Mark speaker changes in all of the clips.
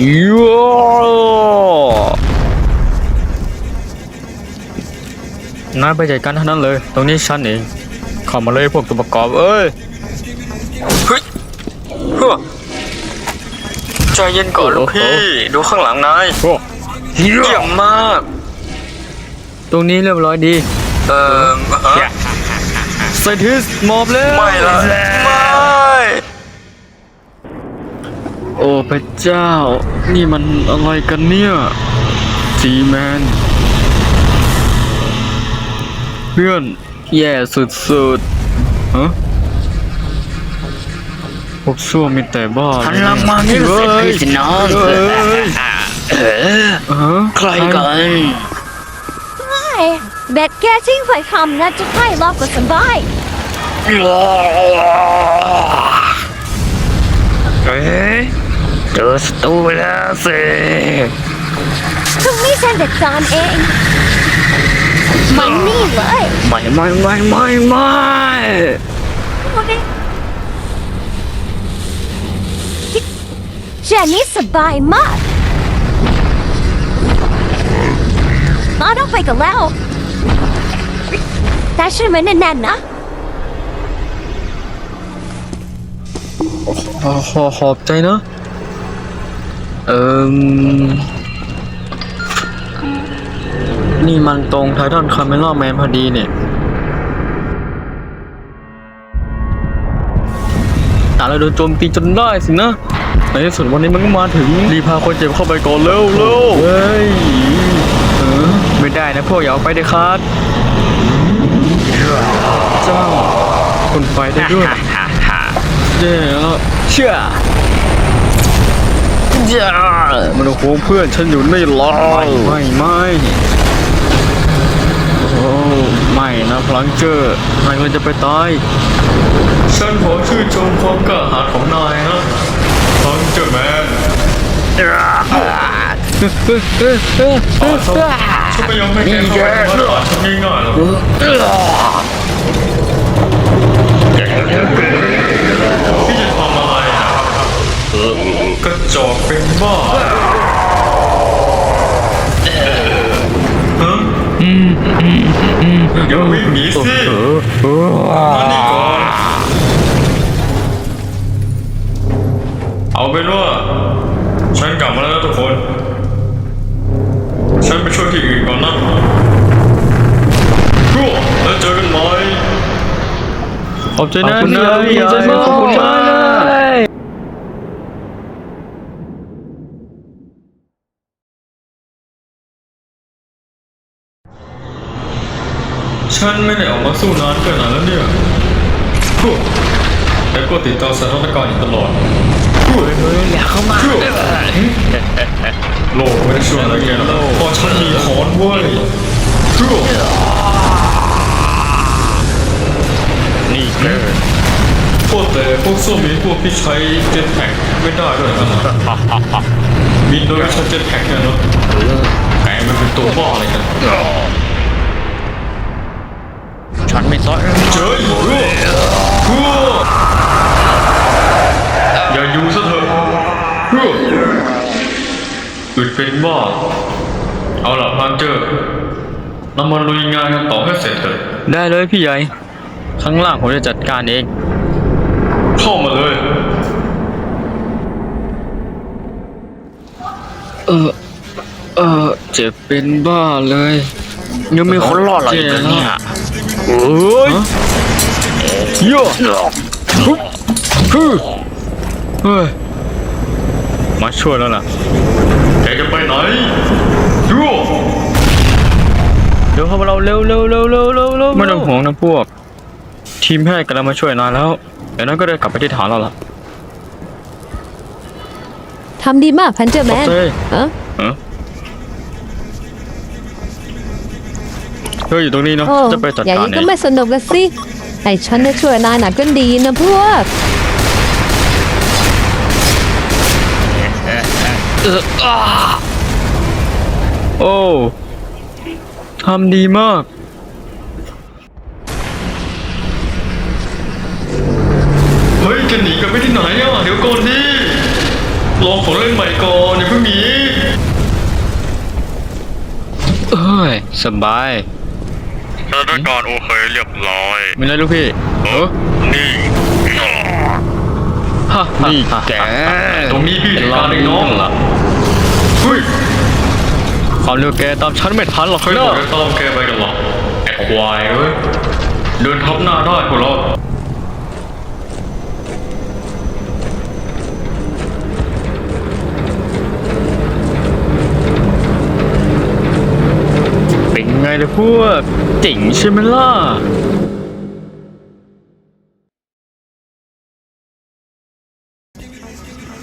Speaker 1: ยันายไปจัดการเท่านั้นเลย ตรงนี้ฉันเองเข้ามาเลยพวกตัวประกอบเอ้ยเฮ้ยเฮ้อใจเย็นก่อนลูกพี่ดูข้างหลังนายเยี่ยมมาก ตรงนี้เรียบร้อยดี เอ่อฮะไซทิสมอบเลยไม่ละไม่ โอ้พระเจ้า นี่มันอะไรกันเนี่ยจีแมนเพื่อน แย่สุดๆฮะพวกชั่วมีแต่บ้า
Speaker 2: หันหลังมานี่เสร็จให้สินะ
Speaker 1: เฮ้ย
Speaker 2: เออ
Speaker 1: ฮะ
Speaker 2: ใครกัน
Speaker 3: แบกแกทิ้งไฟคำนะจะใกล้รอบก็สบาย
Speaker 2: เอ๊ะเจอศัตรูแล้วสิ
Speaker 3: ตรงนี้ฉันจัดการเองมันนี่เลย
Speaker 2: ไม่ไม่ไม่ไม่ไม่
Speaker 3: โอเคแจนี่สบายมากมาต้องไปกันแล้วแต่ฉันมันแน่นๆนะ
Speaker 1: ขอขอขอบใจนะ เอิมนี่มันตรงไททันคาเมล่าแมนพอดีเนี่ยอะเราโดนโจมตีจนได้สินะในที่สุดวันนี้มันก็มาถึง รีบพาคนเจ็บเข้าไปก่อนเร็วเร็วเฮ้ยเออไม่ได้นะพวกอย่าเอาไปเด็ดขาดเจ้าคนไปได้ด้วยเย่แล้วเชื่อจ้า มันโอ้โหเพื่อนฉันอยู่ไม่รอไม่ไม่ไม่โอ้ไม่นะพลังเจอร์นายกำลังจะไปตายฉันขอชื่นชมความกล้าหาญของนายนะพลังเจอร์แมนฉันไม่ยอมให้แกเข้าไปในบ้านฉันง่ายๆหรอกพี่จะทำอะไรนะกระ จอกเป็นบ้าฮะอย่าวิ่งหนีสิมานี่ก่อนเอาเป็นว่าฉันกลับมาแล้วทุกคน ฉันไปช่วยที่อื่นก่อนนะพวกแล้วเจอกันไหมขอบใจนะพี่ใหญ่ขอบคุณมาก ฉันไม่ได้ออกมาสู้นานเกินไหนแล้วเนี่ยพวกแต่ก็ติดตามสถานการณ์อยู่ตลอดพวก
Speaker 2: อย่าเข้ามา
Speaker 1: โลกไม่ได้ช่วยอะไรแกหรอกเพราะฉันมีขอนเว้ยพวก
Speaker 2: นี่เกิน
Speaker 1: พวกแต่พวกส้มมีพวกที่ใช้เจ็ตแพ็กไม่ได้ด้วยนะบินโดยใช้เจ็ตแพ็กเนี่ยเนาะแกมันเป็นตัวบ้าอะไรกันั
Speaker 2: นไม่ซ้อย
Speaker 1: เจออยู่พวกพวกอย่าอยู่ซะเถอะพวกอึดเป็นบ้าเอาล่ะพันเจอเรามาลุยงานกันต่อให้เสร็จเถอะ ได้เลยพี่ใหญ่ ข้างล่างผมจะจัดการเอง เข้ามาเลย เออ เออเจ็บเป็นบ้าเลย ยังมีค
Speaker 2: นรอดเรา
Speaker 1: เจ็
Speaker 2: อีกเนี่ย
Speaker 1: เฮ้ยโย่ฮึบฮึเฮ้ยมาช่วยแล้วล่ะแกจะไปไหนโย่เดี๋ยวเข้ามาเราเร็วเร็วเร็วเร็วเร็วเร็วไม่ต้องห่วงนะพวก ทีมแพทย์กำลังมาช่วยนายแล้วเดี๋ยวนั้นก็ได้กลับไปที่ฐานเราละ
Speaker 3: ทำดีมากพันเจอร์แมน
Speaker 1: ขอบใจ
Speaker 3: เออ
Speaker 1: เออ เธออยู่ตรงนี้เนาะ
Speaker 3: โอ้
Speaker 1: จะไปจัด
Speaker 3: อย่าง
Speaker 1: การ
Speaker 3: นี้
Speaker 1: เอ
Speaker 3: ก็
Speaker 1: ง
Speaker 3: ไม่สนุกละสิไอ้ฉันจะช่วยนายหนักก็ดีนะพวก
Speaker 1: โอ้ ทำดีมาก เฮ้ย จะหนีกันไปที่ไหนอะ เดี๋ยวก่อนดิรอองของเล่นใหม่ก่อนอย่าเพิ่งหนี เอ้ย สบาย
Speaker 4: สถานการณ์โอเคเรียบร้อย
Speaker 1: ไม่ได้ลูกพี่เออ
Speaker 4: นี่
Speaker 1: ฮะนี่แกตรงนี้พี่จัดการเองน้องล่ะเฮ้ยความเร็วแกตามฉันไม่ทันหรอก
Speaker 4: เคย
Speaker 1: นะ
Speaker 4: บอกจะต้อมแกไปกันหรอไอ้ควายเอ้ยเดินทับหน้าได้พวกเรา
Speaker 1: ล่ะพวกเจ๋งใช่ไหมล่ะ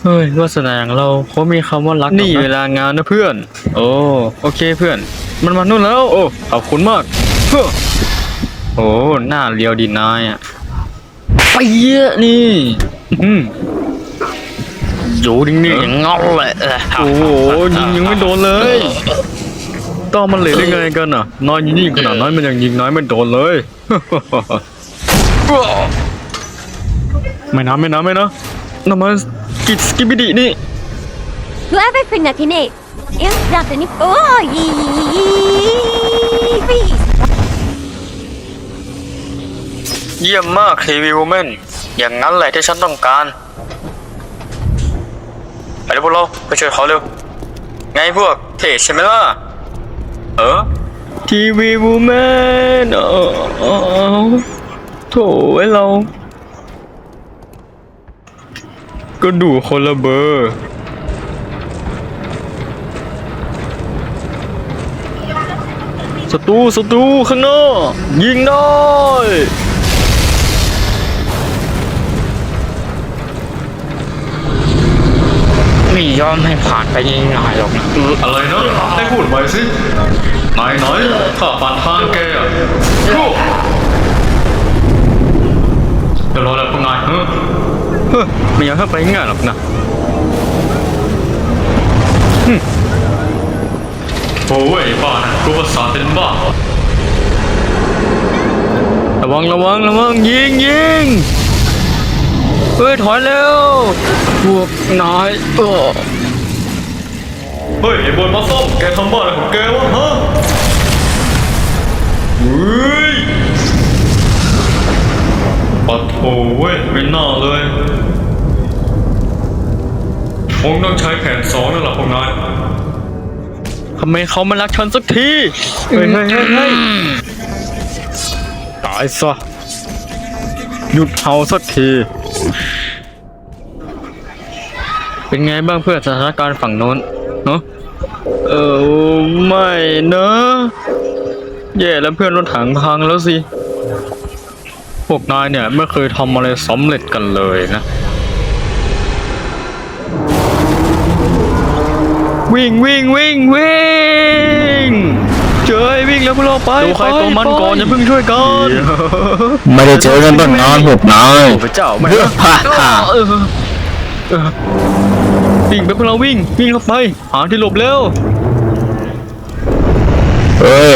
Speaker 1: เฮ้ยวาสนาอย่างเราเขามีคำว่ารักนี่เวลางานนะเพื่อน โอ้โอเคเพื่อน มันมานู่นแล้ว โอ้ขอบคุณมากเฮ้อโอ้หน้าเลียวดีนายอะไปเยอะนี่อืมอยู่นิ่งๆอย่างเงาเลยโอ้โหยิงยังไม่โดนเลย ต้อมันเหลยได้ไงกันอะนอนยิงขนาดนั้นมันยังยิงน้อยไม่โดนเลย ไม่นะไม่นะไม่นะน้ำมันกิดสกิบิดีนี่
Speaker 3: Whoever pinakini. Yung dati ni... Oh! Please!
Speaker 1: เยี่ยมมากเฮวีวูแมนอย่างนั้นแหละที่ฉันต้องการ ไปเร็วพวกเรา ไปช่วยเขาเร็ว ไงพวกเท่ใช่ไหมล่ะ เออ ทีวีวูแมนเออโถไอ้เรา ก็ดูคนละเบอร์ศัตรูศัตรูข้างนอกยิงได้
Speaker 2: ไม่ยอมให้ผ่านไปง่ายๆหรอกนะ
Speaker 4: อะไรนะให้พูดไปสินายน้อยข้าผ่านทางแกอะโอ้เดี๋ยวรอแล้วพวกนายเฮ้ย
Speaker 1: เฮ้ยไม่อยากให้ไปง่ายหรอกนะ
Speaker 4: โอ้ยบ้านะรู้ภาษาเป็นบ้า
Speaker 1: ระวังระวังระวังยิงยิงเฮ้ยถอยเร็ว พวกนายเออ
Speaker 4: เฮ้ยไอ้บนมาส้มแกทำบ้าอะไรของแกวะฮะเฮ้ยปัดโถเว้ยไม่น่าเลยคงต้องใช้แผนสองแล้วล่ะพวกนาย
Speaker 1: ทำไมเขาไม่รักฉันสักทีเฮ้ยเฮ้ยเฮ้ยเฮ้ยตายซะหยุดเห่าสักที เป็นไงบ้างเพื่อนสถานการณ์ฝั่งโน้นเนาะเออไม่นะแย่แล้วเพื่อนรถถังพังแล้วสิพวกนายเนี่ยไม่เคยทำอะไรสำเร็จกันเลยนะ วิ่งวิ่งวิ่งวิ่งเจอไอ้วิ่งแล้วพวกเราไปตัวใครตัวมันก่อนอย่าเพิ่งช่วยกัน
Speaker 2: ไม่ได้เจอกันตั้งนานพวกนาย
Speaker 1: โอ้พระเจ้าไม่
Speaker 2: ฮ่าฮ่า
Speaker 1: เออเออ วิ่งไปพวกเราวิ่งวิ่งเข้าไปหาที่หลบเร็ว
Speaker 2: เฮ้ย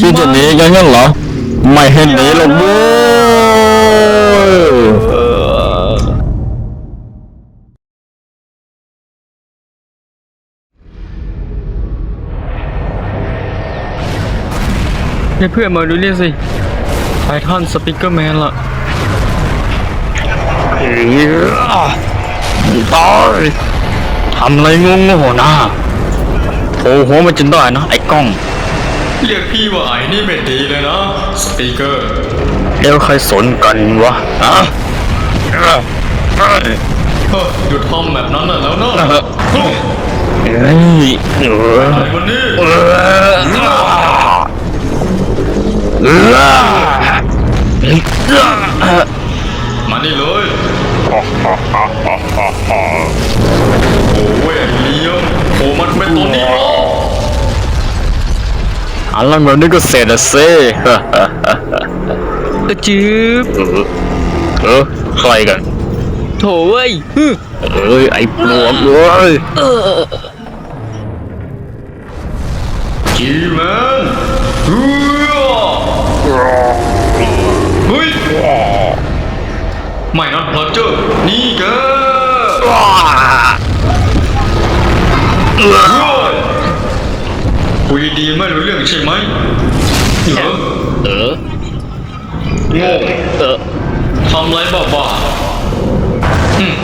Speaker 2: คิดจะหนีกันงั้นเหรอ ไม่ให้หนีหรอกเว้ย
Speaker 1: เออให้เพื่อนมาดูนี่สิไททันสปิเกอร์แมนล่ะ
Speaker 2: ตาย ทำอะไรงงโง่นะโผล่หัวมาจนได้นะไอ้กล้อง
Speaker 4: เรียกพี่ว่าไอ้นี่ไม่ดีเลยนะสปีกเกอร์
Speaker 2: แล้วใครสนกันวะฮะ
Speaker 4: เฮ้ยหยุดทำแบบนั้นน่ะแล้วนะเฮ้ย
Speaker 2: เฮ้ยเออ
Speaker 4: ไอ้คนนี้
Speaker 2: เออเออ
Speaker 4: มานี่เลย โอ้ยเลี้ยงโอ้มันเป็นตัวนี้เหรอ
Speaker 2: อันนั้นแบบนี้ก็เสร็จแล้วสิ
Speaker 1: ตะจืบ
Speaker 2: เออเออใครกัน
Speaker 1: โถเว้ยฮึ
Speaker 2: เอ้ยไอ้ปลวกเว้ย
Speaker 4: จีแมนเฮ้ยเฮ้ยไม่นะพลเจอร์นี่แก คุยดีไม่รู้เรื่องใช่ไหมเหรอ
Speaker 2: เออ
Speaker 4: โง่
Speaker 2: เออ
Speaker 4: ทำไรบ้าๆอืม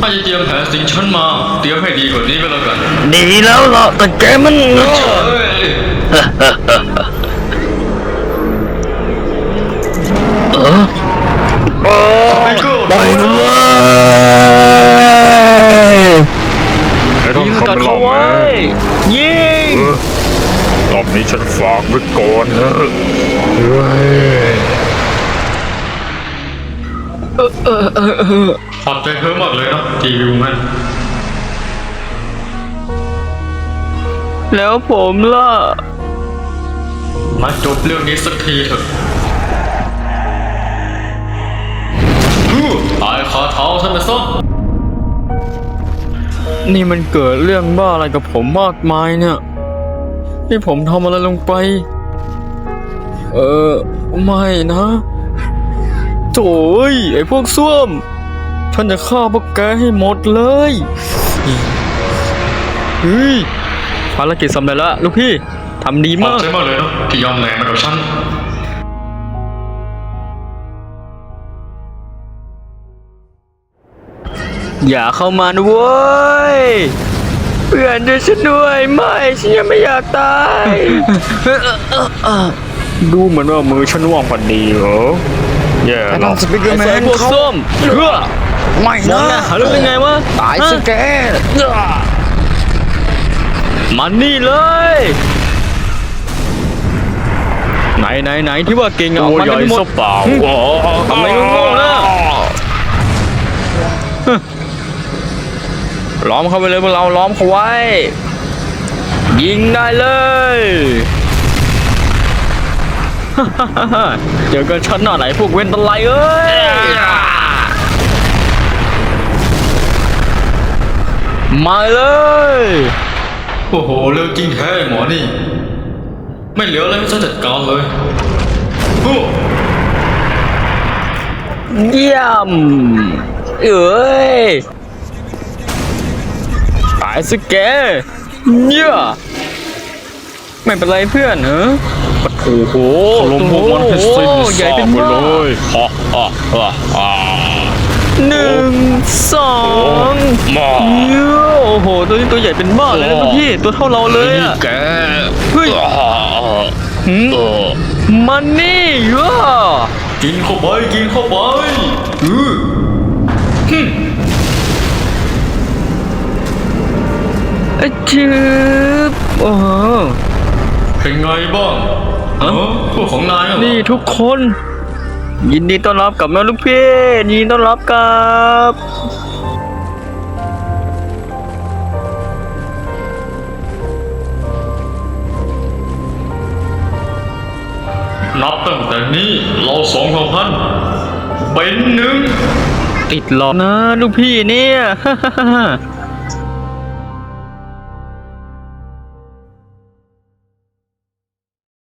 Speaker 4: ถ้าจะเตรียมแผนสิงฉันมา เตรียมให้ดีกว่านี้ก็แล้วกัน
Speaker 2: ดีแล้วล่ะแต่แกมันโง่
Speaker 4: เฮ้ย
Speaker 2: เออ
Speaker 4: ไอ้กู
Speaker 2: ไปนะเว้ย
Speaker 5: ไม่ต้อง ทำหรอกแม่
Speaker 1: ยิง
Speaker 5: รอบนี้ฉันฝากไว้ก่อนนะเฮ้ย
Speaker 4: ขอบใจเธอมากเลยนะที่อยู่มัน
Speaker 1: แล้วผมล่ะ
Speaker 4: มาจบเรื่องนี้สักทีเถอะฮู้ตายคาเท้าฉันไปซะ
Speaker 1: นี่มันเกิดเรื่องบ้าอะไรกับผมมากมายเนี่ยนี่ผมทำอะไรลงไป เออไม่นะโถ่เอ้ยไอ้พวกส้วมฉันจะฆ่าพวกแกให้หมดเลยเฮ้ยภารกิจสำเร็จแล้วลูกพี่ทำดี
Speaker 4: ขอบ
Speaker 1: มาก
Speaker 4: ใจมากเลยนะที่ยอมแรงมากับฉัน
Speaker 1: อย่าเข้ามานะเว้ยเพื่อนด้วยฉันด้วยไม่ฉันยังไม่อยากตายดูเหมือนว่ามือฉันว่างพอดีเหรอแย่หรอก
Speaker 2: สปิกเกอร์แม
Speaker 1: ไอ้
Speaker 2: น
Speaker 1: พวกส้มเพื่อ
Speaker 2: ไม่
Speaker 1: มองหน้า
Speaker 2: นะ
Speaker 1: หาเรื่องยังไงวะ
Speaker 2: ตายสิแก
Speaker 1: มันนี่เลยไหนไหนไหนที่ว่าเก่งอะออก
Speaker 5: ตัว
Speaker 1: มา
Speaker 5: ใหญ่
Speaker 1: กันหม
Speaker 5: ซะ
Speaker 1: ด
Speaker 5: เปล่า
Speaker 1: ทำไมโง่ๆนะ ล้อมเข้าไปเลยพวกเราล้อมเขาไว้ ยิงได้เลยเจอกันชั้นหน้าไหนพวกเว้นตะไลเอ้ยมาเลย
Speaker 4: โอ้โหเรื่องจริงแท้ไอ้หมอนี่ ไม่เหลืออะไรให้ฉันจัดการเลยฮู้
Speaker 1: เยี่ยม เอ้ยตายสิแกเนี่ยไม่เป็นไรเพื่อนเหรอโอ้โห
Speaker 5: ลงพวกมันให้สิ้น
Speaker 1: โอ้โหใหญ่
Speaker 5: ซาก
Speaker 1: เป็น
Speaker 5: ไป
Speaker 1: บ้า
Speaker 5: เลยฮ่าฮ่าฮ่าฮ่า
Speaker 1: หนึ่งสอง
Speaker 5: มา
Speaker 1: เยอะโอ้โห ตัวนี้ตัวใหญ่เป็นบ้าเลยนะลูกพี่ ตัวเท่าเราเลย
Speaker 5: นี่
Speaker 1: อะ
Speaker 5: แก
Speaker 1: เฮ้ย
Speaker 5: อ่า
Speaker 1: หืม
Speaker 5: เออ
Speaker 1: มันนี่เยอะ
Speaker 4: กินเข้าไป กินเข้าไปอือ
Speaker 1: อะจืบโอ้โห
Speaker 4: เป็นไงบ้างเออพวกของนายอะเหรอ
Speaker 1: นี่ทุกคน ยินดีต้อนรับกลับนะลูกพี่ยินดีต้อนรับกลับ
Speaker 4: นับตั้งแต่นี้เราสองเผ่าพันธุ์เป็นหนึ่ง
Speaker 1: ติดหลอกนะลูกพี่เนี่ย